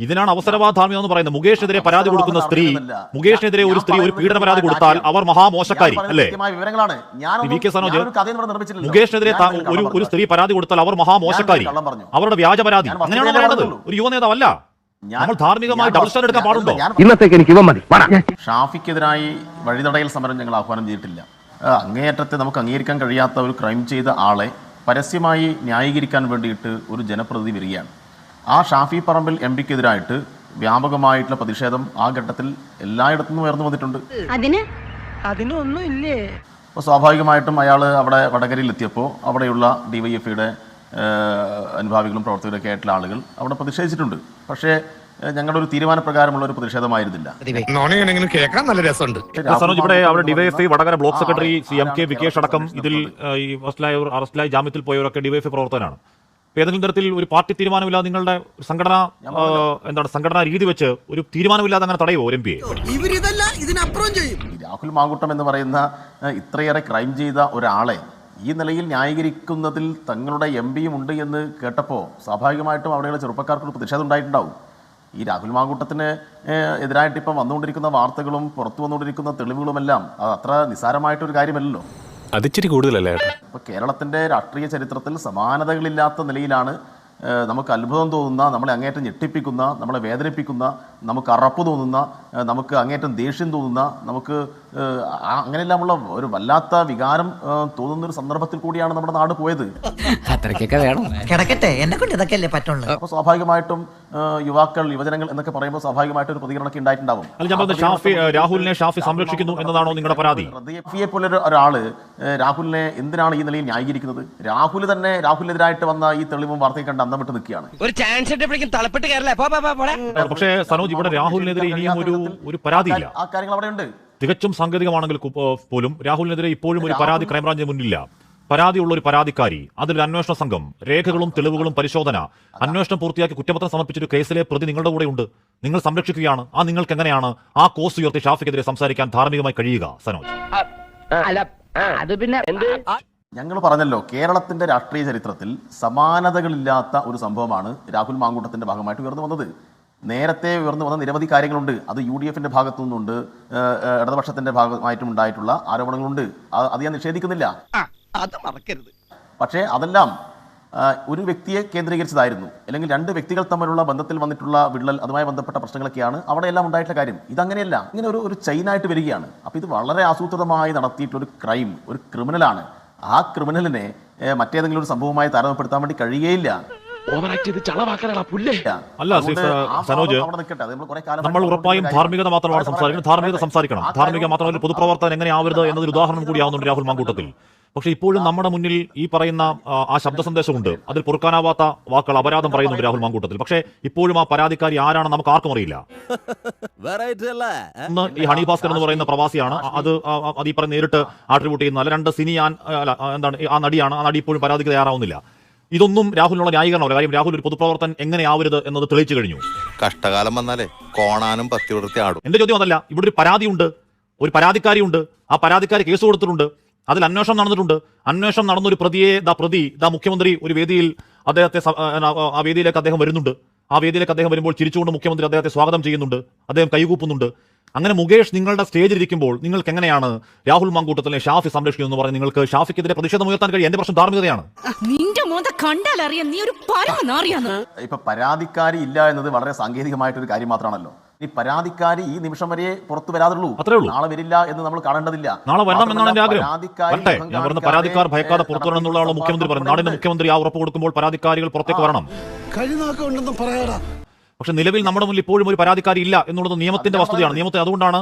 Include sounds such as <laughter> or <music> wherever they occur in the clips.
ഇതിനാണ് അവസരവാദ എന്ന് പറയുന്നത്. മുകേഷിനെതിരെ പരാതി കൊടുക്കുന്ന സ്ത്രീ മുകേഷിനെതിരെ ഒരു സ്ത്രീ ഒരു പീഡന പരാതി കൊടുത്താൽ അവർ മഹാമോശക്കാരി അല്ലേ? V K Sanoj. മുകേഷിനെതിരെ ഒരു ഒരു സ്ത്രീ പരാതി കൊടുത്താൽ അവർ മഹാമോശക്കാരി. അവരുടെ വ്യാജ പരാതി അങ്ങനെയാണ് പറയേണ്ടത് ഒരു യുവ നേതാവല്ല നമ്മൾ ധാർമ്മികമായി ഡബിൾ സ്റ്റാൻഡ് എടുക്കാൻ പാടുണ്ടോ? ഇന്നത്തേക്ക് എനിക്ക് ഇവ മതി. ഷാഫിക്കെതിരായി വഴിതടയൽ സമരം ഞങ്ങൾ ആഹ്വാനം ചെയ്തിട്ടില്ല. അങ്ങേയറ്റത്തെ നമുക്ക് അംഗീകരിക്കാൻ കഴിയാത്ത ഒരു ക്രൈം ചെയ്ത ആളെ പരസ്യമായി ന്യായീകരിക്കാൻ വേണ്ടിയിട്ട് ഒരു ജനപ്രതിനിധി വരികയാണ്. ആ ഷാഫി പറമ്പിൽ എം പിക്കെതിരായിട്ട് വ്യാപകമായിട്ടുള്ള പ്രതിഷേധം ആ ഘട്ടത്തിൽ എല്ലായിടത്തും ഉയർന്നു വന്നിട്ടുണ്ട്. അതിന്? അതിനൊന്നും ഇല്ലേ അപ്പോൾ സ്വാഭാവികമായിട്ടും അയാൾ അവിടെ വടകരയിൽ എത്തിയപ്പോൾ അവിടെയുള്ള ഡിവൈഎഫ്ഐയുടെ അനുഭാവികളും പ്രവർത്തകരൊക്കെ ആയിട്ടുള്ള ആളുകൾ അവിടെ പ്രതിഷേധിച്ചിട്ടുണ്ട്. പക്ഷേ ഞങ്ങളുടെ ഒരു തീരുമാനപ്രകാരമുള്ള ഒരു പ്രതിഷേധമായിരുന്നില്ല. കേൾക്കാൻ നല്ല രസമുണ്ട്. സനോജ് ഇവിടെ അവിടെ DYFI Vadakara block secretary C M K Vikesh അടക്കം ഇതിൽ അറസ്റ്റിലായവർ അറസ്റ്റിലായി ജാമ്യത്തിൽ പോയവരൊക്കെ ഡിവൈഎഫ്ഐ പ്രവർത്തകനാണ് ഏതെങ്കിലും തരത്തിൽ ഒരു പാർട്ടി തീരുമാനമില്ലാതെ നിങ്ങളുടെ സംഘടന എന്താണ് സംഘടനാ രീതി വെച്ച് ഒരു തീരുമാനമില്ലാതെ അങ്ങനെ തടയുമോ ഒരു എം പിയെ? ഇവരിതല്ല ഇതിനപ്പുറം ചെയ്യും. ഈ രാഹുൽ മാങ്കൂട്ടം എന്ന് പറയുന്ന ഇത്രയേറെ ക്രൈം ചെയ്ത ഒരാളെ ഈ നിലയിൽ ന്യായീകരിക്കുന്നതിൽ തങ്ങളുടെ എം പിയും ഉണ്ട് എന്ന് കേട്ടപ്പോൾ സ്വാഭാവികമായിട്ടും അവിടെയുള്ള ചെറുപ്പക്കാർക്കൊരു പ്രതിഷേധം ഉണ്ടായിട്ടുണ്ടാവും. ഈ രാഹുൽ മാങ്കൂട്ടത്തിന് എതിരായിട്ട് ഇപ്പം വന്നുകൊണ്ടിരിക്കുന്ന വാർത്തകളും പുറത്തു വന്നുകൊണ്ടിരിക്കുന്ന തെളിവുകളുമെല്ലാം അത് അത്ര നിസ്സാരമായിട്ടൊരു കാര്യമല്ലല്ലോ. അതിച്ചിരി കൂടുതലല്ലേ ഇപ്പോൾ കേരളത്തിന്റെ രാഷ്ട്രീയ ചരിത്രത്തിൽ സമാനതകളില്ലാത്ത നിലയിലാണ് നമുക്ക് അത്ഭുതം തോന്നുന്ന നമ്മളെ അങ്ങേറ്റം ഞെട്ടിപ്പിക്കുന്ന നമ്മളെ വേദനിപ്പിക്കുന്ന നമുക്ക് അറപ്പ് തോന്നുന്ന നമുക്ക് അങ്ങേറ്റം ദേഷ്യം തോന്നുന്ന നമുക്ക് അങ്ങനെയെല്ലാമുള്ള ഒരു വല്ലാത്ത വികാരം തോന്നുന്ന ഒരു സന്ദർഭത്തിൽ കൂടിയാണ് നമ്മുടെ നാട് പോയത്. അത്രയ്ക്കൊക്കെ വേണം. കിടക്കട്ടെ എന്നെ കൊണ്ട് ഇതൊക്കെ അല്ലേ പറ്റുള്ളൂ. അപ്പോൾ സ്വാഭാവികമായിട്ടും യുവാക്കൾ യുവജനങ്ങൾ എന്നൊക്കെ പറയുമ്പോൾ സ്വാഭാവികമായിട്ട് ഒരു പ്രതികരണമൊക്കെ ഉണ്ടായിട്ടുണ്ടാവും. ഷാഫി രാഹുലിനെ ഷാഫി സംരക്ഷിക്കുന്നു എന്നതാണോ നിങ്ങളുടെ പരാതി? റദിയഫിയെ പോലെ ഒരു ഒരാൾ രാഹുലിനെ എന്തിനാണ് ഈ നിലയിൽ ന്യായീകരിക്കുന്നത്? രാഹുൽ തന്നെ രാഹുലിനെതിരായിട്ട് വന്ന ഈ തെളിവും വാർത്തയും കണ്ട് അന്തം വിട്ട് നിൽക്കുകയാണ്. ഒരു ചാൻസ്. പക്ഷേ സനോജ് ഇവിടെ രാഹുലിനെതിരെ ഇനിയും ഒരു ഒരു പരാതിയില്ല. ആ കാര്യങ്ങൾ അവിടെ ഉണ്ട് തികച്ചും സാങ്കേതികമാണെങ്കിൽ പോലും രാഹുലിനെതിരെ ഇപ്പോഴും ഒരു പരാതി ക്രൈംബ്രാഞ്ചിന് മുന്നിലില്ല പരാതിയുള്ള ഒരു പരാതിക്കാരി അതിലൊരു അന്വേഷണ സംഘം രേഖകളും തെളിവുകളും പരിശോധന. അന്വേഷണം പൂർത്തിയാക്കി കുറ്റപത്രം സമർപ്പിച്ചൊരു കേസിലെ പ്രതി നിങ്ങളുടെ കൂടെ ഉണ്ട്. നിങ്ങൾ സംരക്ഷിക്കുകയാണ്. ആ നിങ്ങൾക്ക് എങ്ങനെയാണ് ആ കോസ് ഉയർത്തി ഷാഫിക്കെതിരെ സംസാരിക്കാൻ ധാർമ്മികമായി കഴിയുക? സനോജ്. അത് പിന്നെ എന്ത്? ഞങ്ങൾ പറഞ്ഞല്ലോ കേരളത്തിന്റെ രാഷ്ട്രീയ ചരിത്രത്തിൽ സമാനതകളില്ലാത്ത ഒരു സംഭവമാണ് രാഹുൽ മാങ്കൂട്ടത്തിന്റെ ഭാഗമായിട്ട് ഉയർന്നു വന്നത്. നേരത്തെ ഉയർന്നു വന്ന നിരവധി കാര്യങ്ങളുണ്ട്. അത് യു ഡി എഫിന്റെ ഭാഗത്തു നിന്നുണ്ട് ഏഹ്, ഭാഗമായിട്ടും ഉണ്ടായിട്ടുള്ള ആരോപണങ്ങളുണ്ട്. അത് ഞാൻ നിഷേധിക്കുന്നില്ല. അത് മറക്കരുത്. പക്ഷേ അതെല്ലാം ഒരു വ്യക്തിയെ കേന്ദ്രീകരിച്ചതായിരുന്നു. അല്ലെങ്കിൽ രണ്ട് വ്യക്തികൾ തമ്മിലുള്ള ബന്ധത്തിൽ വന്നിട്ടുള്ള വിള്ളൽ അതുമായി ബന്ധപ്പെട്ട പ്രശ്നങ്ങളൊക്കെയാണ് അവിടെ എല്ലാം ഉണ്ടായിട്ടുള്ള കാര്യം. ഇതങ്ങനെയല്ല. ഇങ്ങനെ ഒരു ഒരു ചെയിനായിട്ട് വരികയാണ്. അപ്പോൾ ഇത് വളരെ ആസൂത്രിതമായി നടത്തിയിട്ടുള്ള ഒരു ക്രൈം ഒരു ക്രിമിനലാണ്. ആ ക്രിമിനലിനെ മറ്റേതെങ്കിലും ഒരു സംഭവമായി താരതമ്യപ്പെടുത്താൻ വേണ്ടി കഴിയുകയില്ല. പുല്ലേ. അല്ല സനോജ്, നമ്മൾ ഉറപ്പായും ധാർമ്മികത മാത്രമാണ് സംസാരിക്കുന്നത് ധാർമ്മികത സംസാരിക്കണം. ധാർമ്മിക മാത്രമല്ല പൊതുപ്രവർത്തനം പൊതുപ്രവർത്തകൻ എങ്ങനെ ആവരുത് എന്നതൊരു ഉദാഹരണം കൂടിയാവുന്നുണ്ട് രാഹുൽ മാങ്കൂട്ടത്തിൽ. പക്ഷെ ഇപ്പോഴും നമ്മുടെ മുന്നിൽ ഈ പറയുന്ന ആ, ശബ്ദ സന്ദേശമുണ്ട്. അതിൽ പൊറുക്കാനാവാത്ത വാക്കുകൾ അപരാധം പറയുന്നുണ്ട് രാഹുൽ മാങ്കൂട്ടത്തിൽ. പക്ഷെ ഇപ്പോഴും ആ പരാതിക്കാരി ആരാണെന്ന് നമുക്ക് ആർക്കും അറിയില്ല. <laughs> ഒന്ന് ഈ ഹണി ഭാസ്കർ എന്ന് പറയുന്ന പ്രവാസിയാണ്. അത് അത് ഈ പറഞ്ഞ നേരിട്ട് ആട്രിബ്യൂട്ട് ചെയ്യുന്ന അല്ല രണ്ട് സിനി അല്ല എന്താണ് ആ നടിയാണ്. ആ നടി ഇപ്പോഴും പരാതിക്ക് തയ്യാറാവുന്നില്ല. ഇതൊന്നും രാഹുലിനുള്ള ന്യായീകരണമല്ല കാര്യം രാഹുൽ ഒരു പൊതുപ്രവർത്തൻ എങ്ങനെയാവരുത് എന്നത് തെളിയിച്ചു കഴിഞ്ഞു. കഷ്ടകാലം വന്നാലേ കോണാനും പത്തിവിടത്തി ആടും. എന്റെ ചോദ്യം അതല്ല. ഇവിടെ ഒരു പരാതിയുണ്ട്. ഒരു പരാതിക്കാരിയുണ്ട്. ആ പരാതിക്കാരി കേസ് കൊടുത്തിട്ടുണ്ട്. അതിൽ അന്വേഷണം നടന്നിട്ടുണ്ട്. അന്വേഷണം നടന്ന ഒരു പ്രതിയെ ദാ പ്രതി ദാ മുഖ്യമന്ത്രി ഒരു വേദിയിൽ അദ്ദേഹത്തെ ആ വേദിയിലേക്ക് അദ്ദേഹം വരുന്നുണ്ട്. ആ വേദിയിലേക്ക് അദ്ദേഹം വരുമ്പോൾ ചിരിച്ചുകൊണ്ട് മുഖ്യമന്ത്രി അദ്ദേഹത്തെ സ്വാഗതം ചെയ്യുന്നുണ്ട്. അദ്ദേഹം കൈകൂപ്പുന്നുണ്ട്. അങ്ങനെ മുകേഷ് നിങ്ങളുടെ സ്റ്റേജിൽ ഇരിക്കുമ്പോൾ നിങ്ങൾക്ക് എങ്ങനെയാണ് രാഹുൽ മാങ്കൂട്ടത്തിലെ ഷാഫി സംരക്ഷിക്കുന്നു എന്ന് പറഞ്ഞ് നിങ്ങൾക്ക് ഷാഫിക്കെതിരെ പ്രതിഷേധം ഉയർത്താൻ കഴിയും എന്റെ പ്രശ്നം ധാർമ്മികതയാണ്. നിന്റെ കണ്ടാലറിയാം നീ ഒരു ഇപ്പൊ പരാതിക്കാരി ഇല്ല എന്നത് വളരെ സാങ്കേതികമായിട്ടൊരു കാര്യം മാത്രമാണല്ലോ. ഈ പരാതിക്കാരി ഈ നിമിഷം വരെ പുറത്തു വരാതുള്ളൂ. അത്രേ ഉള്ളൂ. നാളെ വരില്ല എന്ന് നമ്മൾ കാണേണ്ടതില്ല. നാളെ വരണം എന്നാണ് എന്റെ ആഗ്രഹം. ഞാൻ പറഞ്ഞ പരാതിക്കാർ ഭയക്കാതെ പുറത്തു വരണം എന്നുള്ളതാണ് മുഖ്യമന്ത്രി പറയുന്നത് നാടിന്റെ മുഖ്യമന്ത്രി ആ ഉറപ്പ് കൊടുക്കുമ്പോൾ പരാതിക്കാരികൾ പുറത്തേക്ക് വരണം. കഴിനാക്കുണ്ടെന്ന് പറയാടാ. പക്ഷെ നിലവിൽ നമ്മുടെ മുന്നിൽ ഇപ്പോഴും ഒരു പരാതിക്കാരി ഇല്ല എന്നുള്ളത് നിയമത്തിന്റെ വസ്തുതയാണ്. നിയമത്തെ അതുകൊണ്ടാണ്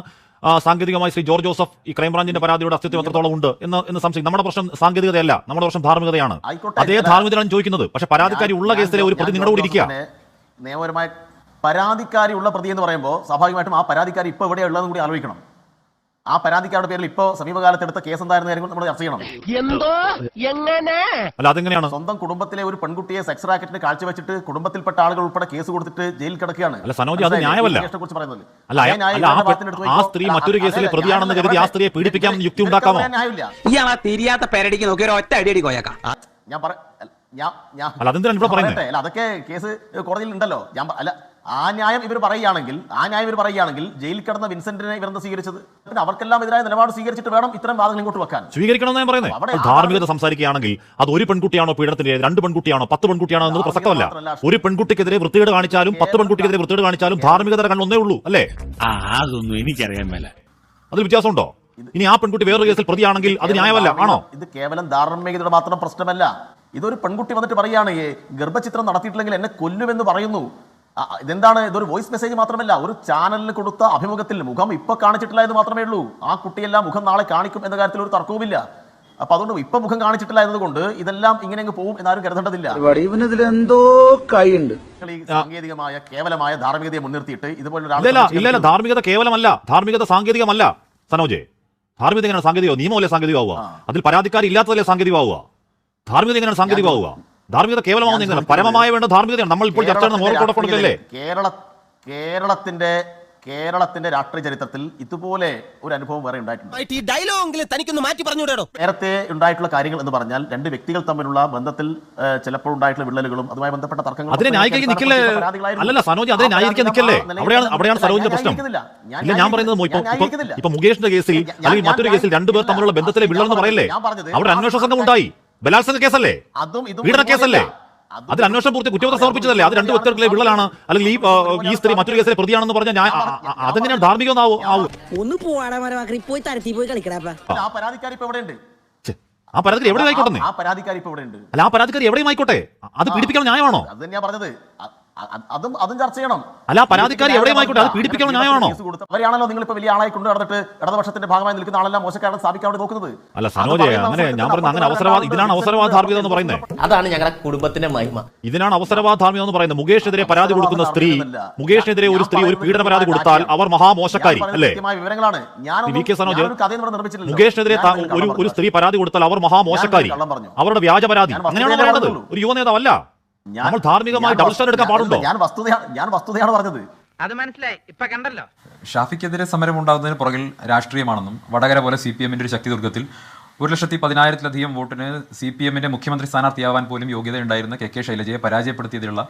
സാങ്കേതികമായി ശ്രീ ജോർജ് ജോസഫ് ഈ ക്രൈംബ്രാഞ്ചിന്റെ പരാതിയുടെ അസ്തിത്വം എത്രത്തോളം ഉണ്ട് എന്ന് എന്ന് സംശയം നമ്മുടെ പ്രശ്നം സാങ്കേതികതയല്ല നമ്മുടെ പ്രശ്നം ധാർമ്മികതയാണ്. അതേ ധാർമ്മികതയാണ് ചോദിക്കുന്നത്. പക്ഷെ പരാതിക്കാരി ഉള്ള കേസിലെ ഒരു പ്രതി നിങ്ങളുടെ കൂടി ഇരിക്കുക നിയമപരമായി പരാതിക്കാരി ഉള്ള പ്രതി എന്ന് പറയുമ്പോൾ സ്വാഭാവികമായിട്ടും ആ പരാതിക്കാരി ഇപ്പോൾ എവിടെയുള്ളതെന്ന് കൂടി ആലോചിക്കണം. ആ പരാതിക്കാരുടെ പേരിൽ ഇപ്പോ സമീപകാലത്ത് എടുത്ത കേസ് എന്തായിരുന്നു കാര്യം നമ്മൾ ചർച്ച ചെയ്യണം. എന്തോ? എങ്ങനെ? അല്ല അതെങ്ങനെയാണ്? സ്വന്തം കുടുംബത്തിലെ ഒരു പെൺകുട്ടിയെ സെക്സ് റാക്കറ്റിന് കാഴ്ചവെച്ചിട്ട് കുടുംബത്തിൽപ്പെട്ട ആളുകൾ ഉൾപ്പെടെ കേസ് കൊടുത്തിട്ട് ജയിലിൽ കിടക്കുകയാണ്. അല്ല, സനോജി അത് ന്യായമല്ല. ആ. സ്ത്രീ മറ്റൊരു കേസിലെ പ്രതിയാണെന്ന് കരുതി ആ സ്ത്രീയെ പീഡിപ്പിക്കാമെന്ന് യുക്തി ഉണ്ടാക്കാമോ? പറയാൻ ന്യായമില്ല. ഇയാളാ തിരിയാത്ത പേരടിക്ക് നോക്കി ഒരു ഒറ്റ അടിയടി കോയക്കാം ഞാൻ പറ ഞാൻ ഞാൻ? അതൊക്കെ കേസ് കോടതിയിൽ ഉണ്ടല്ലോ. ഞാൻ അല്ല ആ ന്യായം ഇവർ പറയുകയാണെങ്കിൽ ആ ന്യായം ഇവർ പറയുകയാണെങ്കിൽ ജയിലിൽ കിടന്ന വിൻസെന്റിനെ ഇവരെന്താ സ്വീകരിച്ചത്? പിന്നെ അവർക്കെല്ലാം എതിരായ നിലപാട് സ്വീകരിച്ചിട്ട് വേണം ഇത്തരം വാദങ്ങൾ ഇങ്ങോട്ട് വെക്കാൻ. സ്വീകരിക്കണമെന്ന് ഞാൻ പറയുന്നത് അവിടെ ധാർമ്മികത സംസാരിക്കുകയാണെങ്കിൽ അത് ഒരു പെൺകുട്ടിയാണോ പീഡനത്തിന് രണ്ട് പെൺകുട്ടിയാണോ പത്ത് പെൺകുട്ടിയാണോ എന്നത് പ്രസക്തമല്ല. ഒരു പെൺകുട്ടിക്കെതിരെ വൃത്തികേട് കാണിച്ചാലും പത്ത് പെൺകുട്ടിക്കെതിരെ വൃത്തികേട് കാണിച്ചാലും ധാർമ്മികത കണ്ണൊന്നേ ഉള്ളൂ അല്ലേ? അതൊന്നും എനിക്കറിയാൻ മേല. അതിൽ വ്യത്യാസമുണ്ടോ? ഇനി ആ പെൺകുട്ടി വേറൊരു കേസിൽ പ്രതിയാണെങ്കിൽ അത് ന്യായമല്ല ആണോ? ഇത് കേവലം ധാർമ്മികതയുടെ മാത്രം പ്രശ്നമല്ല. ഇതൊരു പെൺകുട്ടി വന്നിട്ട് പറയുകയാണ് ഗർഭചിത്രം നടത്തിയിട്ടില്ലെങ്കിൽ എന്നെ കൊല്ലുമെന്ന് പറയുന്നു. ഇതെന്താണ്? ഇതൊരു വോയിസ് മെസ്സേജ് മാത്രമല്ല ഒരു ചാനലിന് കൊടുത്ത അഭിമുഖത്തിൽ മുഖം ഇപ്പൊ കാണിച്ചിട്ടില്ല എന്ന് മാത്രമേ ഉള്ളൂ. ആ കുട്ടിയെല്ലാം മുഖം നാളെ കാണിക്കും എന്ന കാര്യത്തിൽ ഒരു തർക്കവുമില്ല. അപ്പൊ അതുകൊണ്ട് ഇപ്പൊ മുഖം കാണിച്ചിട്ടില്ല എന്നതുകൊണ്ട് ഇതെല്ലാം ഇങ്ങനെ അങ്ങ് പോകും എന്നാരും കരുതേണ്ടതില്ല. എന്തോ കൈയുണ്ട്. സാങ്കേതികമായ കേവലമായ ധാർമ്മികതയെ മുൻനിർത്തിയിട്ട് ഇല്ലല്ല ധാർമ്മികത കേവലമല്ല. ധാർമ്മികത സാങ്കേതികമല്ല സനോജെ. ധാർമ്മികത എങ്ങനെ സാങ്കേതികോ നിയമമല്ലേ സാങ്കേതികമാവുക? അതിൽ പരാതിക്കാരില്ലാത്തതല്ലേ സാങ്കേതികമാവുക? ധാർമ്മികത എങ്ങനെയാണ് സാങ്കേതികമാവുക? ധാർമ്മികത കേവലമാകുന്ന പരമമായ വേണ്ട ധാർമ്മികതയാണ്. നമ്മൾ ഇപ്പോൾ ചർച്ച ഓഫ് കേരള കേരളത്തിന്റെ കേരളത്തിന്റെ രാഷ്ട്രീയ ചരിത്രത്തിൽ ഇതുപോലെ ഒരു അനുഭവം വേറെ ഉണ്ടായിട്ടുണ്ട്. ഈ ഡയലോഗെങ്കിലും തനിക്കൊന്ന് മാറ്റി പറഞ്ഞുകൂടോ നേരത്തെ ഉണ്ടായിട്ടുള്ള കാര്യങ്ങൾ എന്ന് പറഞ്ഞാൽ രണ്ട് വ്യക്തികൾ തമ്മിലുള്ള ബന്ധത്തിൽ ചിലപ്പോൾ ഉണ്ടായിട്ടുള്ള വിള്ളലുകളും അതുമായി ബന്ധപ്പെട്ട തർക്കങ്ങളും അതിനെ ഒക്കെ ന്യായീകരിക്കാൻ നിൽക്കല്ലേ? അല്ലല്ല സനോജ് അതിനെ ന്യായീകരിക്കാൻ നിൽക്കല്ലേ? അവിടെയാണ് അവിടെയാണ് പ്രശ്നം. ഞാൻ ഇല്ല ഞാൻ പറയുന്നത് ഇപ്പൊ മുകേഷിന്റെ കേസിൽ അല്ലെങ്കിൽ മറ്റൊരു കേസിൽ രണ്ടുപേർ തമ്മിലുള്ള ബന്ധത്തിലെ വിള്ളൽ എന്ന് പറയല്ലേ? ഞാൻ പറഞ്ഞത് അവിടെ അന്വേഷണ സംഘം ഉണ്ടായി. ബലാത്സംഗ കേസല്ലേ? അതും ഇതും പീഡന. കേസല്ലേ? അതും അതിൽ അന്വേഷണം പൂർത്തി കുറ്റപത്രം സമർപ്പിച്ചതല്ലേ? അത് രണ്ട് വ്യക്തികൾക്കിലെ വിള്ളലാണ്. അല്ലെങ്കിൽ ഈ ഈ സ്ത്രീ മറ്റൊരു കേസിലെ പ്രതിയാണെന്ന് പറഞ്ഞാൽ ഞാൻ അതെങ്ങനെയാണ് ധാർമ്മികമാവും ആവും ഒന്ന് പോയി തരത്തി പോയി കളിക്കടാ ആ പരാതിക്കാരി ഇപ്പൊ എവിടെയുണ്ട്? ഛെ, ആ പരാതിക്കാരി എവിടെ ആയിക്കോട്ടെ ആ പരാതിക്കാരി ഇപ്പൊ എവിടെയുണ്ട്? അല്ല ആ പരാതിക്കാരി എവിടെയും ആയിക്കോട്ടെ അത് പിടിപ്പിക്കണം ന്യായമാണോ? അത് ഞാൻ പറഞ്ഞത്. അതും അതും ചർച്ച ചെയ്യണം. അല്ല, പരാതിക്കാരി എവിടെയുമായിക്കോട്ടെ അത് പീഡിപ്പിക്കണം ന്യായമാണോ? അവരെയാണല്ലോ നിങ്ങൾ ഇപ്പൊ വലിയ ആളായി കൊണ്ട് നടന്നിട്ട് ഇടതുപക്ഷത്തിന്റെ ഭാഗമായി നിൽക്കുന്ന ആളെല്ലാം മോശക്കാരൻ സ്ഥാപിക്കാൻ നോക്കുന്നത്. അല്ല സനോജയ അങ്ങനെ ഞാൻ പറയുന്നത് അങ്ങനെ അവസരവാദ ഇതിനാണ് അവസരവാദ ധാർമ്മികത എന്ന് പറയുന്നത്. അതാണ് ഞങ്ങളുടെ കുടുംബത്തിന്റെ മഹിമ. ഇതിനാണ് അവസരവാദ ധാർമ്മികത എന്ന് പറയുന്നത്. മുകേഷിനെതിരെ പരാതി കൊടുക്കുന്ന സ്ത്രീ മുകേഷിനെതിരെ ഒരു സ്ത്രീ ഒരു പീഡന പരാതി കൊടുത്താൽ അവർ മഹാമോശക്കാരി അല്ലേ? വിവരങ്ങളാണ്. ഞാൻ വി കെ സനോജ്. മുകേഷിനെതിരെ ഒരു ഒരു സ്ത്രീ പരാതി കൊടുത്താൽ അവർ മഹാമോശക്കാരി പറഞ്ഞു. അവരുടെ വ്യാജ പരാതി. അങ്ങനെയാണ് പറഞ്ഞുള്ളൂ. ഒരു യുവ നേതാവല്ല നമ്മൾ ധാർമ്മികമായി ഡബിൾ സ്റ്റാൻഡ് എടുക്കാൻ ഞാൻ- പാടുണ്ടോ? ഞാൻ വസ്തുതയാണ് ഞാൻ വസ്തുതയാണ് പറഞ്ഞത്. അത് മനസ്സിലായി. ഇപ്പൊ കണ്ടല്ലോ. ഷാഫിക്കെതിരെ സമരം ഉണ്ടാകുന്നതിന് പുറകിൽ രാഷ്ട്രീയമാണെന്നും വടകര പോലെ സി പി എമ്മിന്റെ ഒരു ശക്തി ദുർഗത്തിൽ ഒരു ലക്ഷത്തി പതിനായിരത്തിലധികം വോട്ടിന് സി പി എമ്മിന്റെ മുഖ്യമന്ത്രി സ്ഥാനാർത്ഥിയാവാൻ പോലും യോഗ്യതയുണ്ടായിരുന്ന കെ കെ ശൈലജയെ പരാജയപ്പെടുത്തിയതിലുള്ള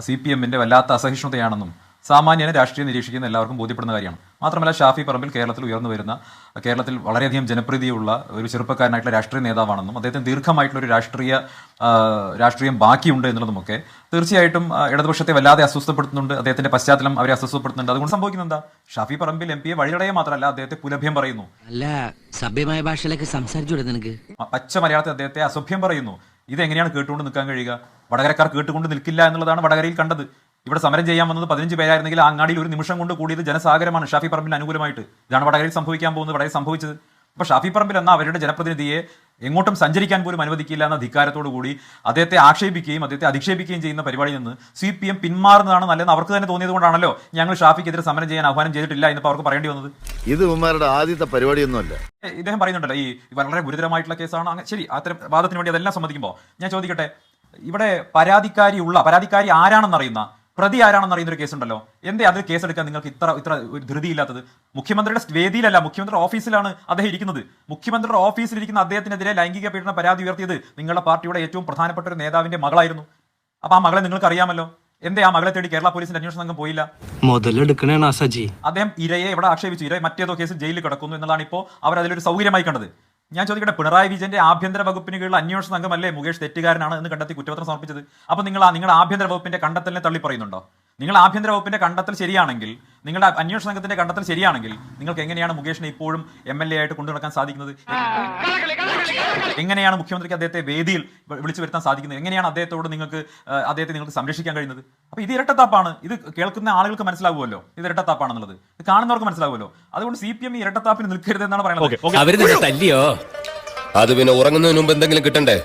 സി പി എമ്മിന്റെ വല്ലാത്ത അസഹിഷ്ണുതയാണെന്നും സാമാന്യനെ രാഷ്ട്രീയം നിരീക്ഷിക്കുന്ന എല്ലാവർക്കും ബോധ്യപ്പെടുന്ന കാര്യമാണ്. മാത്രമല്ല ഷാഫി പറമ്പിൽ കേരളത്തിൽ ഉയർന്നു വരുന്ന കേരളത്തിൽ വളരെയധികം ജനപ്രീതിയുള്ള ഒരു ചെറുപ്പക്കാരനായിട്ടുള്ള രാഷ്ട്രീയ നേതാവാണെന്നും അദ്ദേഹത്തിന് ദീർഘമായിട്ടുള്ള ഒരു രാഷ്ട്രീയ രാഷ്ട്രീയം ബാക്കിയുണ്ട് എന്നുള്ളതുമൊക്കെ തീർച്ചയായിട്ടും ഇടതുപക്ഷത്തെ വല്ലാതെ അസ്വസ്ഥപ്പെടുത്തുന്നുണ്ട്. അദ്ദേഹത്തിന്റെ പശ്ചാത്തലം അവരെ അസ്വസ്ഥപ്പെടുത്തുന്നുണ്ട്. അതുകൊണ്ട് സംഭവിക്കുന്നത് എന്താ? ഷാഫി പറമ്പിൽ എം പിയെ വഴിയടയെ മാത്രമല്ല അദ്ദേഹത്തെ പുലഭ്യം പറയുന്നു. അല്ല സഭ്യമായ ഭാഷയിലേക്ക് സംസാരിച്ചു നിനക്ക്. പച്ച മലയാളത്തിൽ അദ്ദേഹത്തെ അസഭ്യം പറയുന്നു. ഇത് എങ്ങനെയാണ് കേട്ടുകൊണ്ട് നിൽക്കാൻ കഴിയുക? വടകരക്കാർ കേട്ടുകൊണ്ട് നിൽക്കില്ല എന്നുള്ളതാണ് വടകരയിൽ കണ്ടത്. ഇവിടെ സമരം ചെയ്യാൻ വന്നത് പതിനഞ്ച് പേരായിരുന്നെങ്കിൽ ആ അങ്ങാടിയിൽ ഒരു നിമിഷം കൊണ്ട് കൂടിയത് ജനസാഗരമാണ് ഷാഫി പറമ്പിന് അനുകൂലമായിട്ട്. ഇതാണ് വടകരയിൽ സംഭവിക്കാൻ പോകുന്നത് വടകരയിൽ സംഭവിച്ചത്. അപ്പൊ ഷാഫി പറമ്പിൽ എന്ന അവരുടെ ജനപ്രതിനിധിയെ എങ്ങോട്ടും സഞ്ചരിക്കാൻ പോലും അനുവദിക്കില്ല എന്ന ധിക്കാരത്തോടു കൂടി അദ്ദേഹത്തെ ആക്ഷേപിക്കുകയും അദ്ദേഹത്തെ അധിക്ഷേപിക്കുകയും ചെയ്യുന്ന പരിപാടിയിൽ നിന്ന് സി പി എം പിന്മാറുന്നതാണ് നല്ലതെന്ന് അവർക്ക് തന്നെ തോന്നിയത് കൊണ്ടാണല്ലോ ഞങ്ങൾ ഷാഫിക്കെതിരെ സമരം ചെയ്യാൻ ആഹ്വാനം ചെയ്തിട്ടില്ല എന്നിപ്പോൾ അവർക്ക് പറയേണ്ടി വന്നത്. ഇത് ഉമ്മാരുടെ ആദ്യത്തെ പരിപാടിയൊന്നുമല്ല. ഇദ്ദേഹം പറയുന്നുണ്ടല്ലോ ഈ വളരെ ഗുരുതരമായിട്ടുള്ള കേസാണ്. അങ്ങനെ ശരി അത്തരം വാദത്തിന് വേണ്ടി അതെല്ലാം സമ്മതിക്കുമ്പോൾ ഞാൻ ചോദിക്കട്ടെ ഇവിടെ പരാതിക്കാരി ഉള്ള പരാതിക്കാരി ആരാണെന്നറിയുന്ന പ്രതി ആരാണെന്ന് അറിയുന്ന ഒരു കേസുണ്ടല്ലോ. എന്തേ അതിൽ കേസെടുക്കാൻ നിങ്ങൾക്ക് ഇത്ര ഇത്ര ധൃതിയില്ലാത്തത്? മുഖ്യമന്ത്രിയുടെ വേദിയിലല്ല മുഖ്യമന്ത്രിയുടെ ഓഫീസിലാണ് അദ്ദേഹം ഇരിക്കുന്നത്. മുഖ്യമന്ത്രിയുടെ ഓഫീസിലിരിക്കുന്ന അദ്ദേഹത്തിനെതിരെ ലൈംഗിക പീഡന പരാതി ഉയർത്തിയത് നിങ്ങളുടെ പാർട്ടിയുടെ ഏറ്റവും പ്രധാനപ്പെട്ട ഒരു നേതാവിന്റെ മകളായിരുന്നു. അപ്പൊ ആ മകളെ നിങ്ങൾക്ക് അറിയാമല്ലോ എന്തേ ആ മകളെ തേടി കേരള പോലീസിന്റെ അന്വേഷണ സംഘം പോയില്ല? മുതലെടുക്കണേണ് സജി അദ്ദേഹം ഇരയെ ഇവിടെ ആക്ഷേപിച്ചു? ഇര മറ്റേതോ കേസിൽ ജയിലിൽ കിടക്കുന്നു എന്നതാണ് ഇപ്പോൾ അവർ അതിലൊരു സൗകര്യമായി കണ്ടത്. ഞാൻ ചോദിക്കട്ടെ പിണറായി വിജയന്റെ ആഭ്യന്തര വകുപ്പിന് കീഴിൽ അന്വേഷണ സംഘമല്ലേ മുകേഷ് തെറ്റുകാരനാണ് എന്ന് കണ്ടെത്തി കുറ്റപത്രം സമർപ്പിച്ചത്? അപ്പൊ നിങ്ങൾ നിങ്ങളുടെ ആഭ്യന്തര വകുപ്പിന്റെ കണ്ടെത്തലിനെ തള്ളി പറയുന്നുണ്ടോ നിങ്ങൾ ആഭ്യന്തര വകുപ്പിന്റെ കണ്ടെത്തൽ ശരിയാണെങ്കിൽ നിങ്ങളുടെ അന്വേഷണ സംഘത്തിന്റെ കണ്ടെത്തൽ ശരിയാണെങ്കിൽ നിങ്ങൾക്ക് എങ്ങനെയാണ് മുകേഷിനെ ഇപ്പോഴും എം എൽ എ ആയിട്ട് കൊണ്ടു നടക്കാൻ സാധിക്കുന്നത്? എങ്ങനെയാണ് മുഖ്യമന്ത്രിക്ക് അദ്ദേഹത്തെ വേദിയിൽ വിളിച്ചു വരുത്താൻ സാധിക്കുന്നത്? എങ്ങനെയാണ് അദ്ദേഹത്തോട് നിങ്ങൾക്ക് അദ്ദേഹത്തെ നിങ്ങൾക്ക് സംരക്ഷിക്കാൻ കഴിയുന്നത്? അപ്പൊ ഇത് ഇരട്ടത്താപ്പാണ്. ഇത് കേൾക്കുന്ന ആളുകൾക്ക് മനസ്സിലാവുമല്ലോ. ഇത് ഇരട്ടത്താപ്പാണെന്നുള്ളത്. ഇത് കാണുന്നവർക്ക് മനസ്സിലാവുമല്ലോ. അതുകൊണ്ട് സി പി എം ഇരട്ടത്താപ്പിന് നിൽക്കരുത് എന്നാണ് പറയുന്നത് അത് പിന്നെ ഉറങ്ങുന്നതിന് മുമ്പ് എന്തെങ്കിലും കിട്ടണ്ടേ?